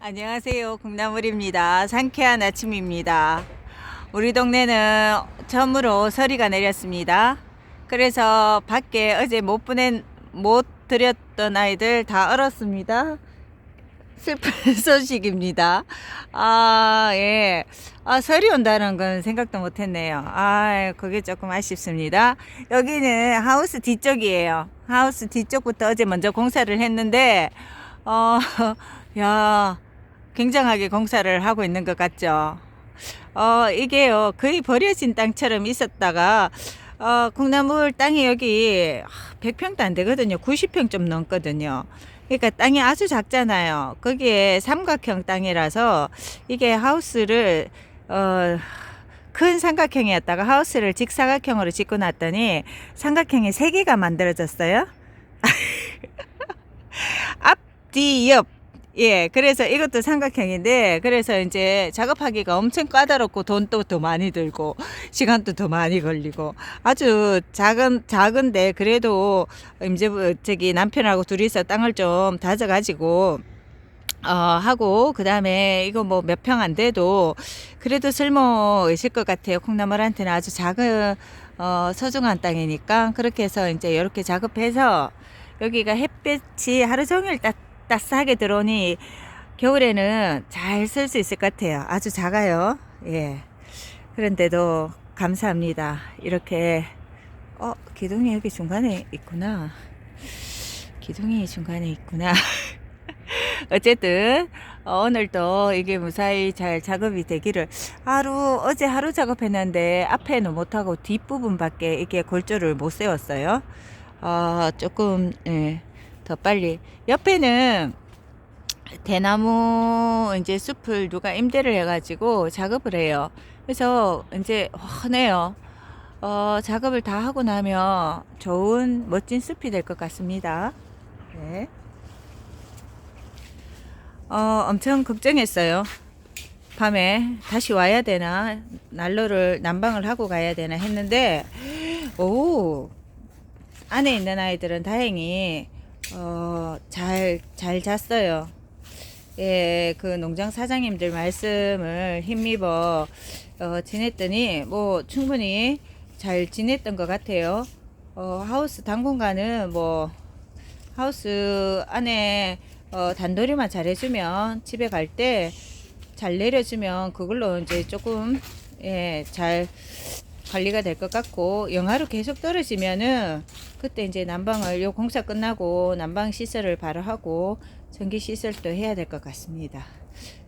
안녕하세요. 콩나물입니다. 상쾌한 아침입니다. 우리 동네는 처음으로 서리가 내렸습니다. 그래서 밖에 어제 못 보낸, 못 드렸던 아이들 다 얼었습니다. 슬픈 소식입니다. 아, 예. 아, 설이 온다는 건 생각도 못 했네요. 아, 그게 조금 아쉽습니다. 여기는 하우스 뒤쪽이에요. 하우스 뒤쪽부터 어제 먼저 공사를 했는데, 어, 야, 굉장하게 공사를 하고 있는 것 같죠. 어, 이게요, 거의 버려진 땅처럼 있었다가, 어, 콩나물 땅이 여기 100평도 안 되거든요. 90평 좀 넘거든요. 그러니까 땅이 아주 작잖아요. 거기에 삼각형 땅이라서 이게 하우스를, 어, 큰 삼각형이었다가 하우스를 직사각형으로 짓고 놨더니 삼각형이 세 개가 만들어졌어요. 앞, 뒤, 옆. 예, 그래서 이것도 삼각형인데, 그래서 이제 작업하기가 엄청 까다롭고 돈도 더 많이 들고, 시간도 더 많이 걸리고, 아주 작은, 작은데, 그래도 이제 뭐 저기 남편하고 둘이서 땅을 좀 다져가지고, 어, 하고, 그 다음에 이거 뭐 몇 평 안 돼도 그래도 쓸모 있을 것 같아요. 콩나물한테는 아주 작은, 어, 소중한 땅이니까. 그렇게 해서 이제 이렇게 작업해서 여기가 햇빛이 하루 종일 따, 따스하게 들어오니 겨울에는 잘 쓸 수 있을 것 같아요. 아주 작아요. 예. 그런데도 감사합니다. 이렇게, 어, 기둥이 여기 중간에 있구나. 기둥이 중간에 있구나. 어쨌든 어, 오늘도 이게 무사히 잘 작업이 되기를 하루 어제 하루 작업했는데 앞에는 못하고 뒷부분밖에 이게 골조를 못 세웠어요. 어, 조금 예, 더 빨리 옆에는 대나무 이제 숲을 누가 임대를 해가지고 작업을 해요. 그래서 이제 훤해요. 어, 작업을 다 하고 나면 좋은 멋진 숲이 될 것 같습니다. 네. 어, 엄청 걱정했어요. 밤에 다시 와야 되나, 난로를 난방을 하고 가야 되나 했는데, 오, 안에 있는 아이들은 다행히, 어, 잘, 잘 잤어요. 예, 그 농장 사장님들 말씀을 힘입어, 어, 지냈더니, 뭐, 충분히 잘 지냈던 것 같아요. 어, 하우스 당분간은 뭐, 하우스 안에 어, 단도리만 잘해주면 집에 갈 때 잘 내려주면 그걸로 이제 조금 예, 잘 관리가 될 것 같고 영하로 계속 떨어지면은 그때 이제 난방을 요 공사 끝나고 난방 시설을 바로 하고 전기 시설도 해야 될 것 같습니다.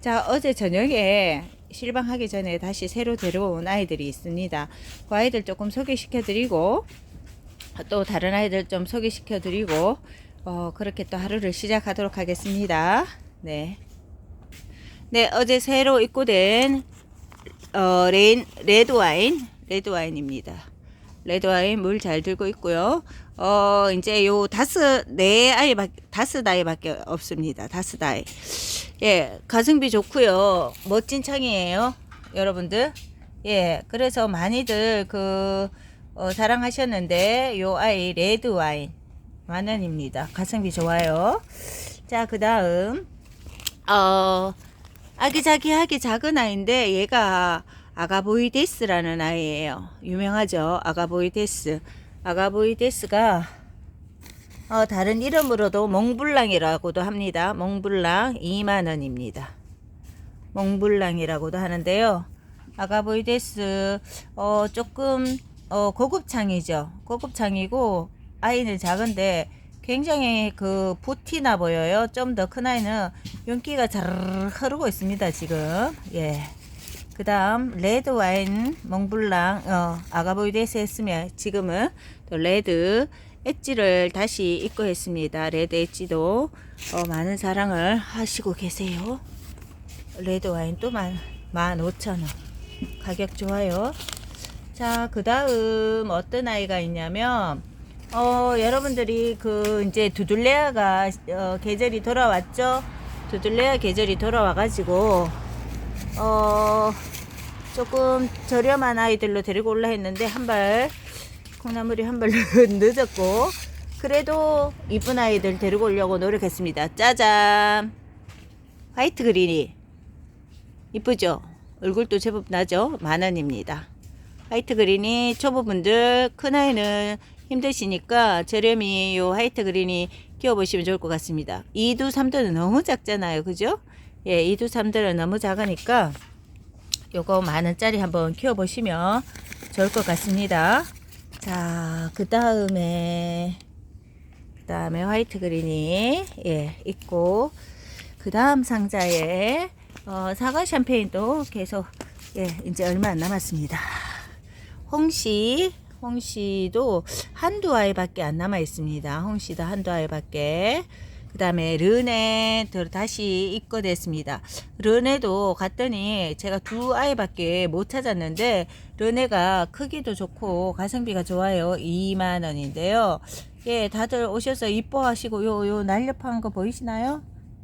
자 어제 저녁에 실방하기 전에 다시 새로 데려온 아이들이 있습니다. 그 아이들 조금 소개시켜 드리고 또 다른 아이들 좀 소개시켜 드리고 어, 그렇게 또 하루를 시작하도록 하겠습니다. 네. 네, 어제 새로 입고된 어, 레인, 레드 와인, 레드 와인입니다. 레드 와인 물 잘 들고 있고요. 어, 이제 요 다스 네 아이 다스 다이 밖에 없습니다. 다스 다이. 예, 가성비 좋고요. 멋진 창이에요. 여러분들. 예, 그래서 많이들 그 어, 사랑하셨는데 요 아이 레드 와인 만 원입니다. 가성비 좋아요. 자, 그 다음, 어, 아기자기하게 작은 아이인데, 얘가 아가보이데스라는 아이예요. 유명하죠? 아가보이데스. 아가보이데스가, 어, 다른 이름으로도 몽블랑이라고도 합니다. 몽블랑 2만원입니다. 몽블랑이라고도 하는데요. 아가보이데스, 어, 조금, 어, 고급창이죠. 고급창이고, 아이는 작은데 굉장히 그 부티나 보여요. 좀 더 큰 아이는 윤기가 잘 흐르고 있습니다. 지금 예. 그 다음 레드 와인 몽블랑 어, 아가보이데스 했으면 지금은 또 레드 엣지를 다시 입고 했습니다. 레드 엣지도 어, 많은 사랑을 하시고 계세요. 레드 와인 또 만, 15,000원 가격 좋아요. 자, 그 다음 어떤 아이가 있냐면 어, 여러분들이 그 이제 두들레아가 어, 계절이 돌아왔죠. 두들레아 계절이 돌아와가지고 어 조금 저렴한 아이들로 데리고 올라 했는데 한발 콩나물이 한 발 늦었고 그래도 이쁜 아이들 데리고 오려고 노력했습니다. 짜잔. 화이트 그린이 이쁘죠? 얼굴도 제법 나죠? 만 원입니다. 화이트 그린이 초보분들 큰 아이는 힘드시니까 저렴이 요 화이트 그린이 키워보시면 좋을 것 같습니다. 2두 3두는 너무 작잖아요. 그죠? 예, 2두 3두는 너무 작으니까 요거 만 원짜리 한번 키워보시면 좋을 것 같습니다. 자, 그 다음에 그 다음에 화이트 그린이 예 있고 그 다음 상자에 어, 사과 샴페인도 계속 예 이제 얼마 안 남았습니다. 홍시 홍시도 한두 아이밖에 안 남아 있습니다. 홍시도 한두 아이밖에. 그 다음에 르네 들 다시 입고됐습니다. 르네도 갔더니 제가 두 아이밖에 못 찾았는데 르네가 크기도 좋고 가성비가 좋아요. 2만 원인데요. 예, 다들 오셔서 이뻐하시고 요 요 날렵한 거 보이시나요?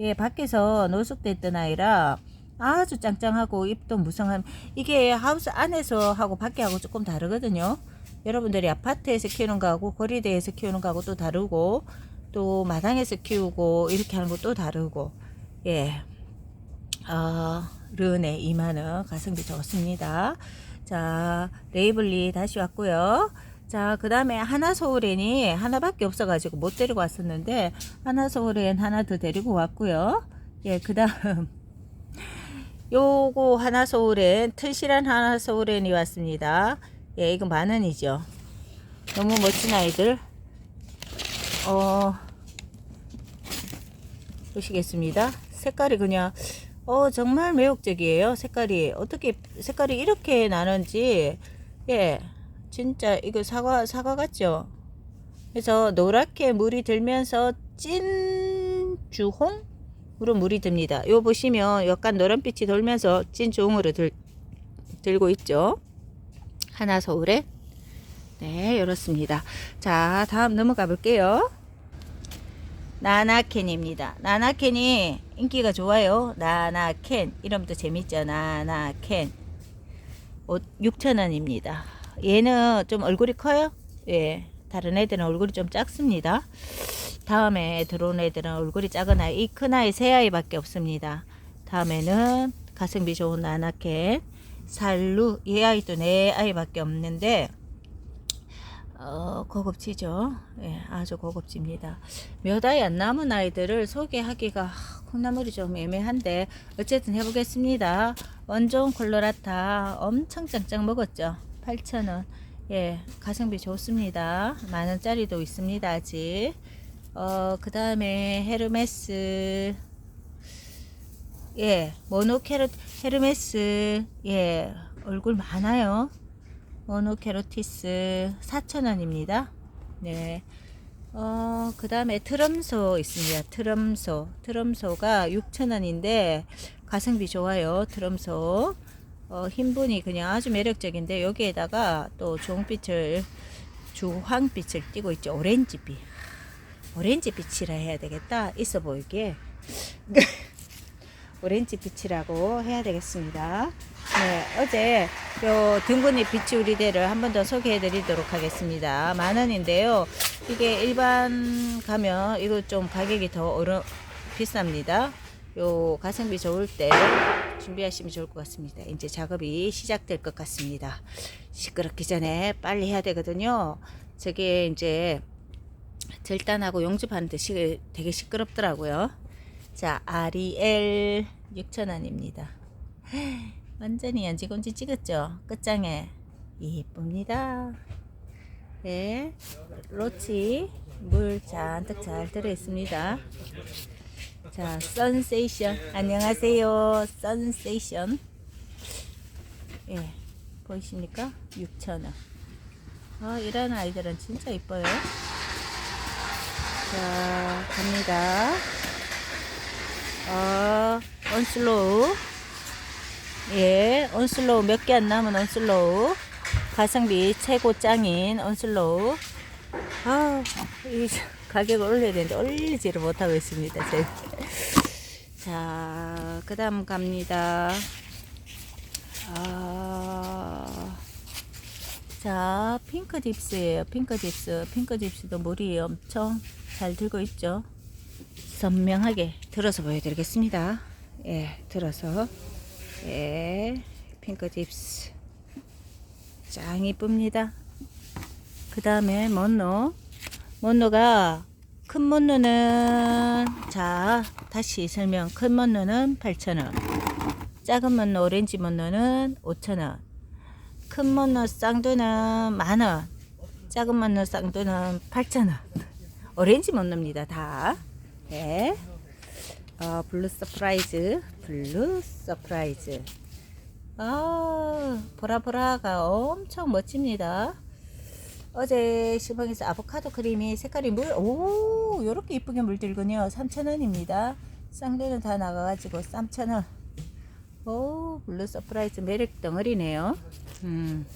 예, 밖에서 노숙됐던 아이라 아주 짱짱하고 입도 무성한 이게 하우스 안에서 하고 밖에 하고 조금 다르거든요. 여러분들이 아파트에서 키우는 거하고 거리대에서 키우는 거하고 또 다르고 또 마당에서 키우고 이렇게 하는 것도 다르고 예. 어, 르네 2만원 가성비 좋습니다. 자, 레이블리 다시 왔고요. 자, 그 다음에 하나서울엔이 하나밖에 없어가지고 못 데리고 왔었는데, 하나서울엔 하나 더 데리고 왔고요. 예, 그 다음. 요거 하나서울엔, 튼실한 하나서울엔이 왔습니다. 예, 이거 만 원이죠. 너무 멋진 아이들. 어, 보시겠습니다. 색깔이 그냥, 어, 정말 매혹적이에요. 색깔이. 어떻게, 색깔이 이렇게 나는지, 예, 진짜 이거 사과, 사과 같죠? 그래서 노랗게 물이 들면서 찐 주홍으로 물이 듭니다. 요 보시면 약간 노란빛이 돌면서 찐 주홍으로 들, 들고 있죠. 하나 서울에. 네, 이렇습니다. 자, 다음 넘어가 볼게요. 나나캔입니다. 나나캔이 인기가 좋아요. 나나캔. 이름도 재밌죠. 나나캔. 옷 6,000원입니다. 얘는 좀 얼굴이 커요. 예. 다른 애들은 얼굴이 좀 작습니다. 다음에 들어온 애들은 얼굴이 작은 아이, 이 큰 아이 세 아이밖에 없습니다. 다음에는 가성비 좋은 나나캔, 살루, 이 아이도 네 아이밖에 없는데, 어, 고급지죠. 예, 아주 고급집니다. 몇 아이 안 남은 아이들을 소개하기가 콩나물이 좀 애매한데, 어쨌든 해보겠습니다. 원종 콜로라타 엄청 짱짱 먹었죠. 8,000원. 예, 가성비 좋습니다. 만 원짜리도 있습니다, 아직. 어, 그 다음에 헤르메스. 예, 모노케로, 헤르메스. 예, 얼굴 많아요. 모노케로티스 4,000원입니다. 네. 어, 그 다음에 트럼소 있습니다. 트럼소. 트럼소가 6,000원인데 가성비 좋아요. 트럼소. 어, 흰분이 그냥 아주 매력적인데 여기에다가 또 주홍빛을 주황빛을 띠고 있죠. 오렌지빛. 오렌지 빛이라 해야 되겠다. 있어 보이게. 오렌지 빛이라고 해야 되겠습니다. 네, 어제 요 등분잎 비치우리대를 한 번 더 소개해 드리도록 하겠습니다. 만 원인데요. 이게 일반 가면 이거 좀 가격이 더 어려, 비쌉니다. 요 가성비 좋을 때 준비하시면 좋을 것 같습니다. 이제 작업이 시작될 것 같습니다. 시끄럽기 전에 빨리 해야 되거든요. 저게 이제 절단하고 용접하는 듯이 되게 시끄럽더라고요. 자, 아리엘 6,000원입니다. 완전히 연지곤지 찍었죠? 끝장에 이쁩니다. 네, 로치 물 잔뜩 잘 들어 있습니다. 자, 선세이션. 안녕하세요. 선세이션. 예, 보이십니까? 6,000원. 아, 이런 아이들은 진짜 이뻐요. 자, 갑니다. 어, 온슬로우. 예, 온슬로우 몇 개 안 남은 온슬로우. 가성비 최고 짱인 온슬로우. 아, 이 가격을 올려야 되는데 올리지를 못하고 있습니다. 제가. 자, 그 다음 갑니다. 아, 자, 핑크 딥스예요. 핑크 딥스. 핑크 딥스도 물이 엄청 잘 들고 있죠. 선명하게 들어서 보여드리겠습니다. 예, 들어서 예, 핑크 딥스. 짱 이쁩니다. 그 다음에 먼노 먼노가 큰 먼노는 자 다시 설명. 큰 먼노는 8,000원. 작은 먼노 오렌지 먼노는 5,000원. 큰 먼노 쌍두는 만원. 작은 먼노 쌍두는 8,000원. 오렌지 먼노입니다 다. 네. 어, 블루 서프라이즈 블루 서프라이즈 아 보라보라가 엄청 멋집니다 어제 시방에서 아보카도 크림이 색깔이 물, 오, 요렇게 이쁘게 물들군요. 3,000원입니다. 쌍대는 다 나가가지고 3,000원. 오, 블루 서프라이즈 매력 덩어리네요. 음,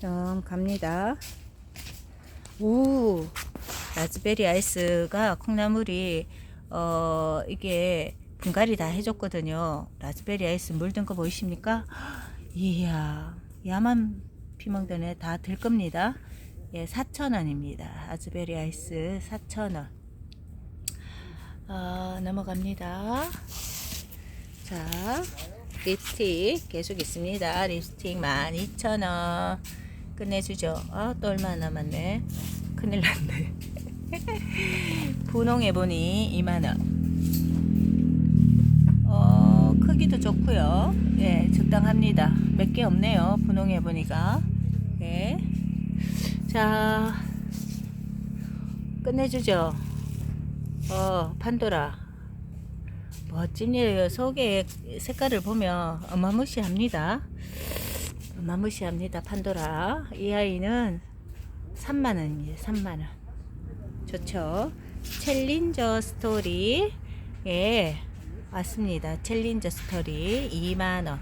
좀 갑니다. 오, 라즈베리 아이스가 콩나물이, 어, 이게 분갈이 다 해줬거든요. 라즈베리 아이스 물든 거 보이십니까? 이야, 야만 피망전에 다들 겁니다. 예, 4,000원입니다. 아즈베리 아이스 4,000원. 어, 넘어갑니다. 자, 립스틱 계속 있습니다. 립스틱 12,000원. 끝내주죠. 아, 또 얼마 남았네. 큰일 났네. 분홍 에보니 2만원. 어, 크기도 좋고요. 예, 적당합니다. 몇 개 없네요. 분홍 에보니가. 예. 자, 끝내주죠. 어, 판도라. 멋집니다. 속에 색깔을 보면 어마무시합니다. 어마무시합니다. 판도라. 이 아이는 3만원입니다. 3만원. 좋죠. 챌린저 스토리. 예. 맞습니다. 챌린저 스토리 2만원.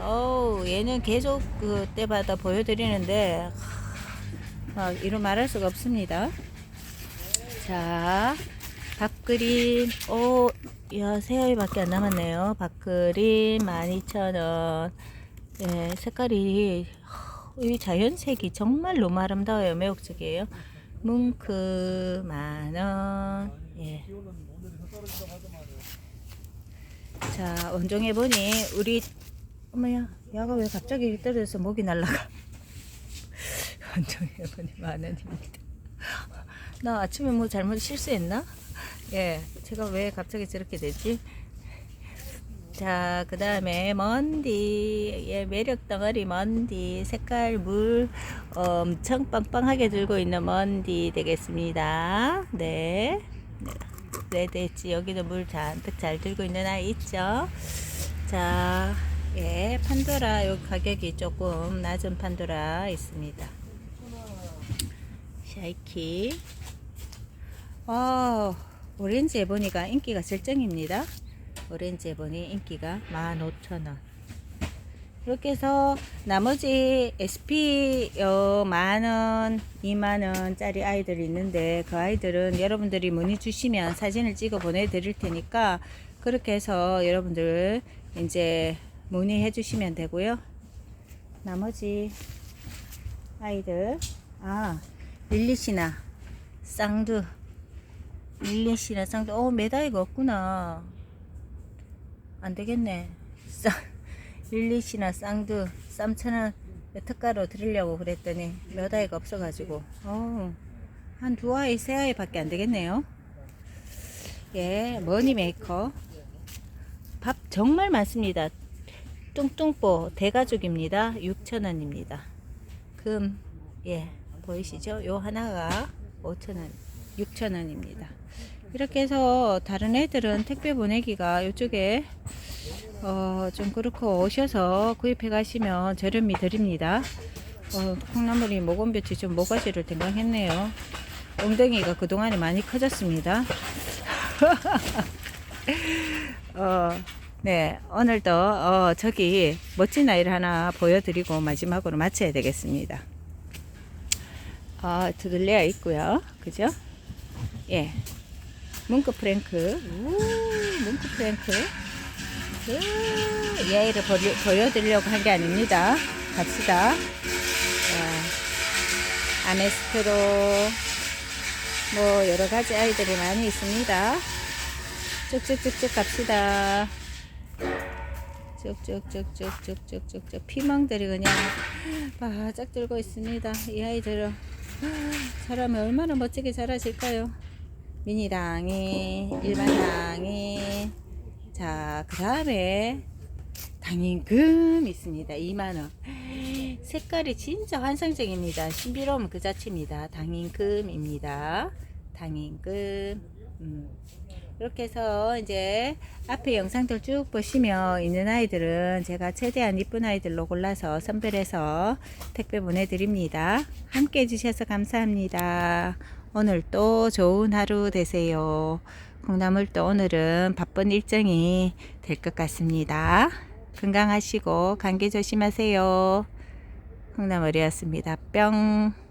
어우, 얘는 계속 그 때마다 보여드리는데, 막 이루 말할 수가 없습니다. 자, 밥그림, 오, 야, 세 알밖에 안 남았네요. 밥그림 12,000원. 예, 색깔이, 이 자연색이 정말 너무 아름다워요. 매혹적이에요. 뭉크 만원. 예. 자, 원종해 보니 우리 어머야, 야가 왜 갑자기 떨어져서 목이 날라가? 원종해 보니 만 원입니다. 나 아침에 뭐 잘못 실수했나? 예, 제가 왜 갑자기 저렇게 되지? 자, 그 다음에 먼디, 예, 매력 덩어리 먼디, 색깔 물 어, 엄청 빵빵하게 들고 있는 먼디 되겠습니다. 네. 네. 엣지 여기도 물 잔뜩 잘 들고 있는 아이 있죠 자 예, 판도라 요 가격이 조금 낮은 판도라 있습니다 샤이키 어, 오렌지 에보니가 인기가 절정입니다 오렌지 에보니 인기가 15,000원. 이렇게 해서 나머지 SP 어, 만원, 2만원짜리 아이들이 있는데 그 아이들은 여러분들이 문의 주시면 사진을 찍어 보내드릴 테니까 그렇게 해서 여러분들 이제 문의해 주시면 되고요. 나머지 아이들. 아 릴리시나 쌍두. 릴리시나 쌍두. 어 메다이가 없구나 안 되겠네. 쌍 릴리시나 쌍두 3,000원 특가로 드리려고 그랬더니 몇 아이가 없어가지고. 어, 한두 아이 세 아이 밖에 안 되겠네요. 예 머니 메이커. 밥 정말 많습니다. 뚱뚱뽀 대가족입니다. 6,000원입니다. 금 예 보이시죠? 요 하나가 5,000원 6,000원입니다 이렇게 해서 다른 애들은 택배 보내기가 이쪽에 어, 좀 그렇고 오셔서 구입해 가시면 저렴히 드립니다. 어, 콩나물이 모건볕이 좀 모가지를 댕강했네요. 엉덩이가 그동안에 많이 커졌습니다. 어, 네, 오늘도 어, 저기 멋진 아이를 하나 보여드리고 마지막으로 마쳐야 되겠습니다. 어, 두들레아 있고요. 그죠? 예. 뭉크 프랭크. 우, 뭉크 프랭크. 그 예의를 보리, 보여드리려고 한 게 아닙니다. 갑시다. 자, 아메스트로 뭐 여러 가지 아이들이 많이 있습니다. 쭉쭉쭉쭉 갑시다. 쭉쭉쭉쭉쭉쭉쭉쭉 피멍들이 그냥 바짝 들고 있습니다. 이 아이들은 사람이 얼마나 멋지게 자라실까요? 미니당이, 일반당이, 자, 그 다음에 당인금 있습니다. 2만원. 색깔이 진짜 환상적입니다. 신비로움 그 자체입니다. 당인금입니다. 당인금. 음. 이렇게 해서 이제 앞에 영상들 쭉 보시면 있는 아이들은 제가 최대한 이쁜 아이들로 골라서 선별해서 택배 보내드립니다. 함께 해주셔서 감사합니다. 오늘 또 좋은 하루 되세요. 콩나물도 오늘은 바쁜 일정이 될 것 같습니다. 건강하시고 감기 조심하세요. 콩나물이었습니다. 뿅.